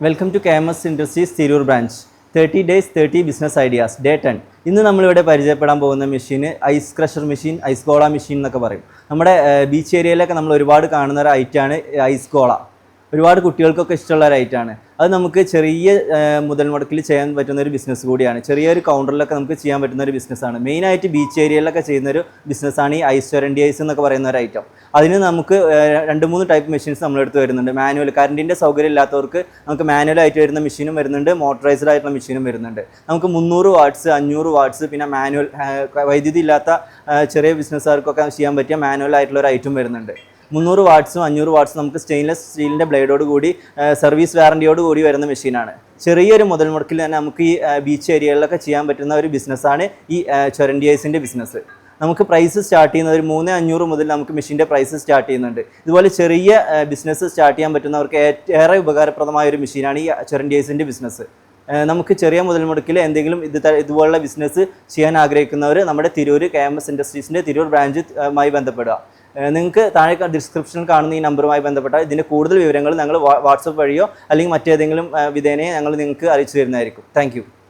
Welcome to K M S industries Tirur branch thirty days thirty business ideas day ten ഇന്ന് നമ്മളിവിടെ പരിചയപ്പെടാൻ പോകുന്ന machine ice crusher machine ice gola machine എന്നൊക്കെ പറയും. നമ്മുടെ beach ഏരിയയിലൊക്കെ നമ്മൾ ഒരുപാട് കാണുന്ന ഒരു ഐറ്റാണ് ഐസ് ഗോള. ഒരുപാട് കുട്ടികൾക്കൊക്കെ ഇഷ്ടമുള്ള ഒരു അത് നമുക്ക് ചെറിയ മുതൽ മുടക്കിൽ ചെയ്യാൻ പറ്റുന്ന ഒരു ബിസിനസ് കൂടിയാണ്. ചെറിയൊരു കൗണ്ടറിലൊക്കെ നമുക്ക് ചെയ്യാൻ പറ്റുന്ന ഒരു ബിസിനസ്സാണ് മെയിനായിട്ട് ബീച്ച് ഏരിയയിലൊക്കെ ചെയ്യുന്ന ഒരു ബിസിനസ്സാണ് ഈ ഐസ് ചൊരണ്ടി ഐസ് എന്നൊക്കെ പറയുന്ന ഒരു ഐറ്റം അതിന് നമുക്ക് രണ്ട് മൂന്ന് ടൈപ്പ് മെഷീൻസ് നമ്മളെടുത്ത് വരുന്നുണ്ട്. മാനുവൽ കറണ്ടിന്റെ സൗകര്യം ഇല്ലാത്തവർക്ക് നമുക്ക് മാനുവലായിട്ട് വരുന്ന മെഷീനും വരുന്നുണ്ട്. മോട്ടറൈസ്ഡ് ആയിട്ടുള്ള മെഷീനും വരുന്നുണ്ട്. നമുക്ക് മുന്നൂറ് വാട്ട്സ് അഞ്ഞൂറ് വാട്ട്സ് പിന്നെ മാനുവൽ വൈദ്യുതി ഇല്ലാത്ത ചെറിയ ബിസിനസ്സുകാർക്കൊക്കെ ചെയ്യാൻ പറ്റിയ മാനുവൽ ആയിട്ടുള്ള ഒരു ഐറ്റം വരുന്നുണ്ട്. മുന്നൂറ് വാട്ട്സും അഞ്ഞൂറ് വാട്ട്സും നമുക്ക് സ്റ്റെയിൻലെസ് സ്റ്റീലിന്റെ ബ്ലേഡോട് കൂടി സർവീസ് വാറന്റിയോട് കൂടി വരുന്ന മെഷീനാണ് ചെറിയൊരു മുതൽ മുടക്കിൽ തന്നെ നമുക്ക് ഈ ബീച്ച് ഏരിയകളിലൊക്കെ ചെയ്യാൻ പറ്റുന്ന ഒരു ബിസിനസ്സാണ് ഈ ചൊരണ്ടിയേഴ്സിന്റെ ബിസിനസ് നമുക്ക് പ്രൈസ് സ്റ്റാർട്ട് ചെയ്യുന്നത് ഒരു മൂന്ന് അഞ്ഞൂറ് മുതൽ നമുക്ക് മെഷീന്റെ പ്രൈസ് സ്റ്റാർട്ട് ചെയ്യുന്നുണ്ട്. ഇതുപോലെ ചെറിയ ബിസിനസ് സ്റ്റാർട്ട് ചെയ്യാൻ പറ്റുന്നവർക്ക് ഏറെ ഉപകാരപ്രദമായ ഒരു മെഷീനാണ് ഈ ചൊരണ്ടിയേഴ്സിന്റെ ബിസിനസ് നമുക്ക് ചെറിയ മുതൽ മുടക്കിൽ എന്തെങ്കിലും ഇത് ഇതുപോലുള്ള ബിസിനസ് ചെയ്യാൻ ആഗ്രഹിക്കുന്നവർ നമ്മുടെ തിരൂർ കെ എം എസ് ഇൻഡസ്ട്രീസിന്റെ തിരൂർ ബ്രാഞ്ചുമായി ബന്ധപ്പെടുക. നിങ്ങൾക്ക് താഴെ ഡിസ്ക്രിപ്ഷനിൽ കാണുന്ന ഈ നമ്പറുമായി ബന്ധപ്പെട്ട ഇതിന്റെ കൂടുതൽ വിവരങ്ങൾ ഞങ്ങൾ വാട്സപ്പ് വഴിയോ അല്ലെങ്കിൽ മറ്റേതെങ്കിലും വിധേനയോ ഞങ്ങൾ നിങ്ങൾക്ക് അറിയിച്ചു തരുന്നതായിരിക്കും. താങ്ക്